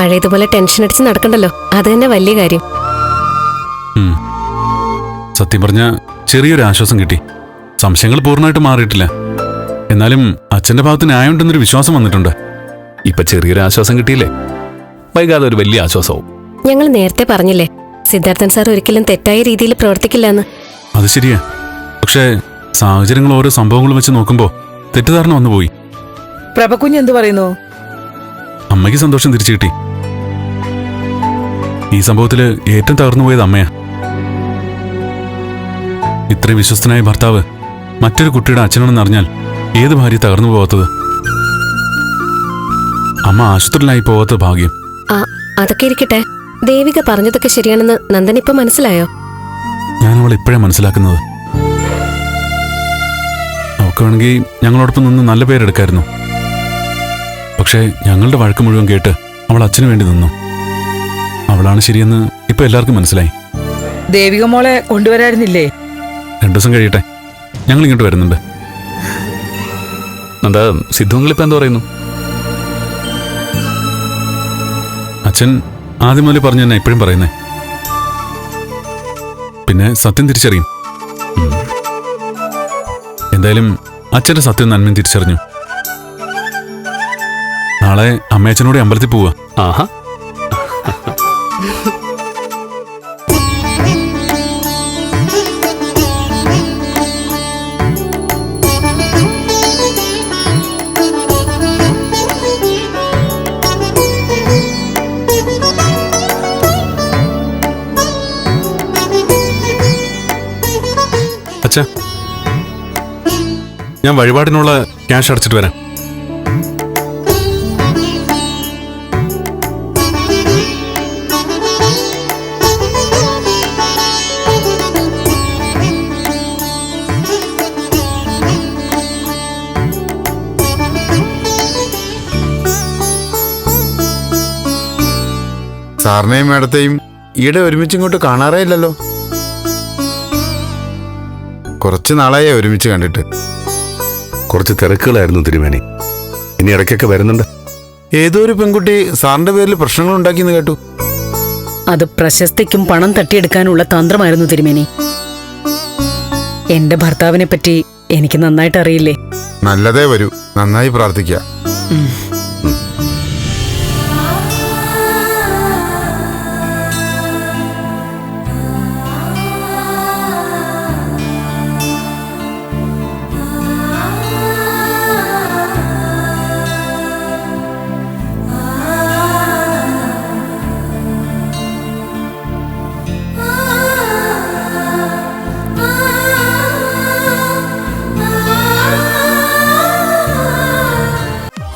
പഴയതുപോലെ ടെൻഷൻ അടിച്ച് നടക്കണ്ടല്ലോ. അത് തന്നെ വലിയ കാര്യം. സത്യം പറഞ്ഞ ചെറിയൊരു ആശ്വാസം കിട്ടി. സംശയങ്ങൾ പൂർണമായിട്ട് മാറിയിട്ടില്ല. എന്നാലും അച്ഛന്റെ ഭാഗത്ത് ന്യായമുണ്ടെന്നൊരു വിശ്വാസം വന്നിട്ടുണ്ട്. ഇപ്പൊ ചെറിയൊരു ആശ്വാസം കിട്ടിയില്ലേ? വൈകാതെ ഒരു വലിയ ആശ്വാസവും. ഞങ്ങൾ നേരത്തെ പറഞ്ഞില്ലേ സിദ്ധാർത്ഥൻ സാർ ഒരിക്കലും തെറ്റായ രീതിയിൽ പ്രവർത്തിക്കില്ലെന്ന് അത് ശരിയാ. പക്ഷേ സാഹചര്യങ്ങൾ ഓരോ സംഭവങ്ങളും വെച്ച് നോക്കുമ്പോ തെറ്റിദ്ധാരണ വന്നുപോയി. പ്രഭക്കുഞ്ഞ് എന്തു പറയുന്നു? അമ്മയ്ക്ക് സന്തോഷം തിരിച്ചു കിട്ടി. ഈ സംഭവത്തിൽ ഏറ്റവും തകർന്നു പോയത് അമ്മയാ. ഇത്രയും വിശ്വസ്തനായ ഭർത്താവ് മറ്റൊരു കുട്ടിയുടെ അച്ഛനാണെന്ന് അറിഞ്ഞാൽ ഏത് ഭാര്യ തകർന്നു പോകാത്തത് അമ്മ ആശുപത്രിയിലായി പോകാത്ത ഭാഗ്യം. അതൊക്കെ ഇരിക്കട്ടെ. ദേവിക പറഞ്ഞതൊക്കെ ശരിയാണെന്ന് നന്ദൻ ഇപ്പൊ മനസ്സിലായോ? ഞാൻ അവൾ ഇപ്പോഴാ മനസ്സിലാക്കുന്നത്. അവൾക്ക് വേണമെങ്കിൽ ഞങ്ങളോടൊപ്പം നിന്ന് നല്ല പേരെടുക്കായിരുന്നു. പക്ഷേ ഞങ്ങളുടെ വഴക്ക് മുഴുവൻ കേട്ട് അവൾ അച്ഛന് വേണ്ടി നിന്നു. അവളാണ് ശരിയെന്ന് ഇപ്പൊ എല്ലാവർക്കും മനസ്സിലായി. ദേവിക മോളെ കൊണ്ടുവരായിരുന്നില്ലേ? രണ്ടു ദിവസം കഴിയട്ടെ. ഞങ്ങൾ ഇങ്ങോട്ട് വരുന്നുണ്ട് എന്താ സിദ്ധുങ്ങളിപ്പോ എന്താ പറയുന്നു? അച്ഛൻ ആദ്യം മുതൽ പറഞ്ഞു തന്നെ എപ്പോഴും പറയുന്നേ. പിന്നെ സത്യം തിരിച്ചറിയും. എന്തായാലും അച്ഛന്റെ സത്യം നന്മയും തിരിച്ചറിഞ്ഞു. നാളെ അമ്മയച്ഛനോട് അമ്പലത്തിൽ പോവുക. ആഹാ. ഞാൻ വഴിപാടിനുള്ള ക്യാഷ് അടച്ചിട്ട് വരാം. സാറിനെയും മേഡത്തെയും ഈടെ ഒരുമിച്ച് ഇങ്ങോട്ട് കാണാറേ ഇല്ലല്ലോ. കുറച്ച് നാളായി ഒരുമിച്ച് കണ്ടിട്ട്. കുറച്ച് തിരക്കുകളായിരുന്നു തിരുമേനി. ഇനി ഇടയ്ക്കൊക്കെ വരുന്നുണ്ട്. ഏതോ ഒരു പെൺകുട്ടി സാറിന്റെ പേരിൽ പ്രശ്നങ്ങൾ ഉണ്ടാക്കിയെന്ന് കേട്ടു. അത് പ്രശസ്തിക്കും പണം തട്ടിയെടുക്കാനുള്ള തന്ത്രമായിരുന്നു തിരുമേനി. എന്റെ ഭർത്താവിനെ പറ്റി എനിക്ക് നന്നായിട്ട് അറിയില്ലേ നല്ലതേ വരൂ. നന്നായി പ്രാർത്ഥിക്കുക